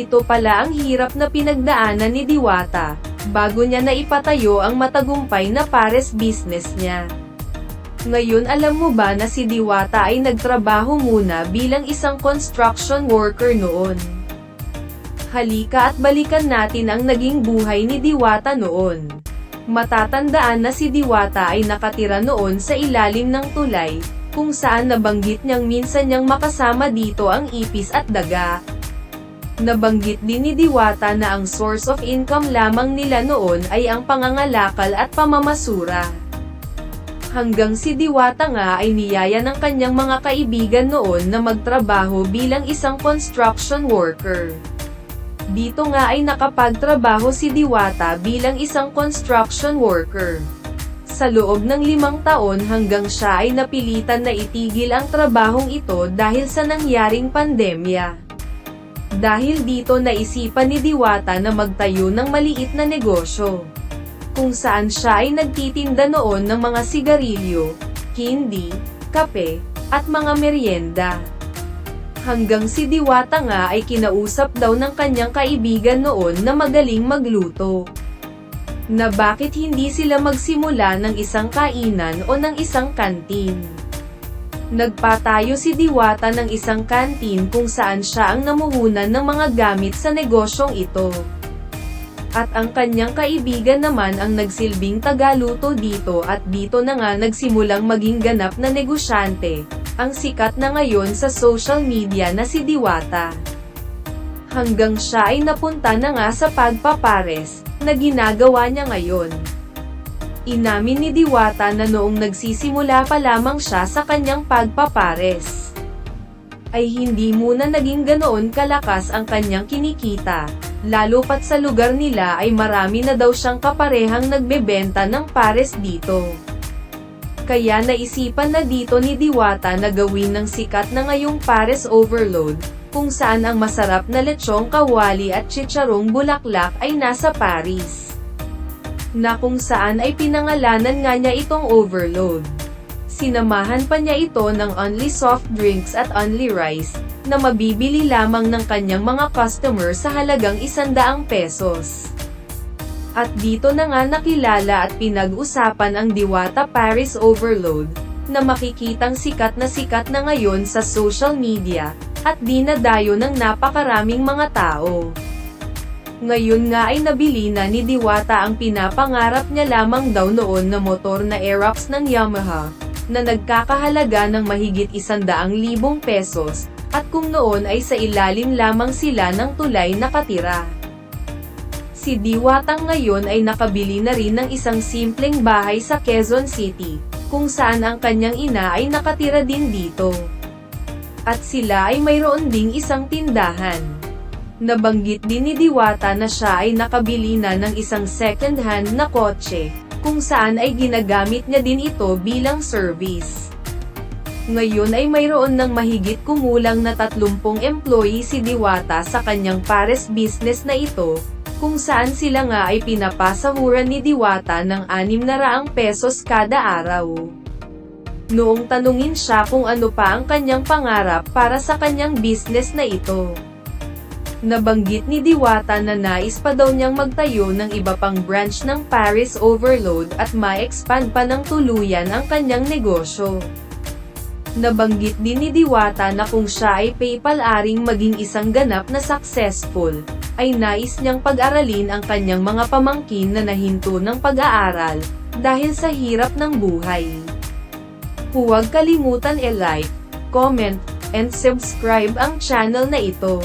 Ito pala ang hirap na pinagdaanan ni Diwata, bago niya na ipatayo ang matagumpay na pares business niya. Ngayon alam mo ba na si Diwata ay nagtrabaho muna bilang isang construction worker noon? Halika at balikan natin ang naging buhay ni Diwata noon. Matatandaan na si Diwata ay nakatira noon sa ilalim ng tulay, kung saan nabanggit niyang minsan niyang makasama dito ang ipis at daga. Nabanggit din ni Diwata na ang source of income lamang nila noon ay ang pangangalakal at pamamasura. Hanggang si Diwata nga ay niyaya ng kanyang mga kaibigan noon na magtrabaho bilang isang construction worker. Dito nga ay nakapagtrabaho si Diwata bilang isang construction worker. Sa loob ng limang taon hanggang siya ay napilitan na itigil ang trabahong ito dahil sa nangyaring pandemya. Dahil dito naisipan ni Diwata na magtayo ng maliit na negosyo. Kung saan siya ay nagtitinda noon ng mga sigarilyo, hindi, kape, at mga merienda. Hanggang si Diwata nga ay kinausap daw ng kanyang kaibigan noon na magaling magluto. Na bakit hindi sila magsimula ng isang kainan o ng isang kantin. Nagpatayo si Diwata ng isang kantin kung saan siya ang namuhunan ng mga gamit sa negosyong ito. At ang kanyang kaibigan naman ang nagsilbing tagaluto dito at dito na nga nagsimulang maging ganap na negosyante, ang sikat na ngayon sa social media na si Diwata. Hanggang siya ay napunta na nga sa pagpapares, na ginagawa niya ngayon. Inamin ni Diwata na noong nagsisimula pa lamang siya sa kanyang pagpapares, ay hindi muna naging ganoon kalakas ang kanyang kinikita, lalo pat sa lugar nila ay marami na daw siyang kaparehang nagbebenta ng pares dito. Kaya naisipan na dito ni Diwata na gawin ng sikat na ngayong pares overload, kung saan ang masarap na lechong kawali at chicharong bulaklak ay nasa Paris na kung saan ay pinangalanan nga niya itong overload. Sinamahan pa niya ito ng only soft drinks at only rice, na mabibili lamang ng kanyang mga customer sa halagang isandaang pesos. At dito na nga nakilala at pinag-usapan ang Diwata Paris Overload, na makikitang sikat na sikat na ngayon sa social media, at dinadayo ng napakaraming mga tao. Ngayon nga ay nabili na ni Diwata ang pinapangarap niya lamang daw noon na motor na Aerox ng Yamaha, na nagkakahalaga ng mahigit isandaang libong pesos, at kung noon ay sa ilalim lamang sila ng tulay nakatira. Si Diwatang ngayon ay nakabili na rin ng isang simpleng bahay sa Quezon City, kung saan ang kanyang ina ay nakatira din dito. At sila ay mayroon ding isang tindahan. Nabanggit din ni Diwata na siya ay nakabili na ng isang second-hand na kotse, kung saan ay ginagamit niya din ito bilang service. Ngayon ay mayroon ng mahigit kumulang na 30 employee si Diwata sa kanyang pares business na ito, kung saan sila nga ay pinapasahuran ni Diwata ng 600 pesos kada araw. Noong tanungin siya kung ano pa ang kanyang pangarap para sa kanyang business na ito. Nabanggit ni Diwata na nais pa daw niyang magtayo ng iba pang branch ng Paris Overload at ma-expand pa ng tuluyan ang kanyang negosyo. Nabanggit din ni Diwata na kung siya ay PayPal-aring maging isang ganap na successful, ay nais niyang pag-aralin ang kanyang mga pamangkin na nahinto ng pag-aaral, dahil sa hirap ng buhay. Huwag kalimutan e-like, comment, and subscribe ang channel na ito.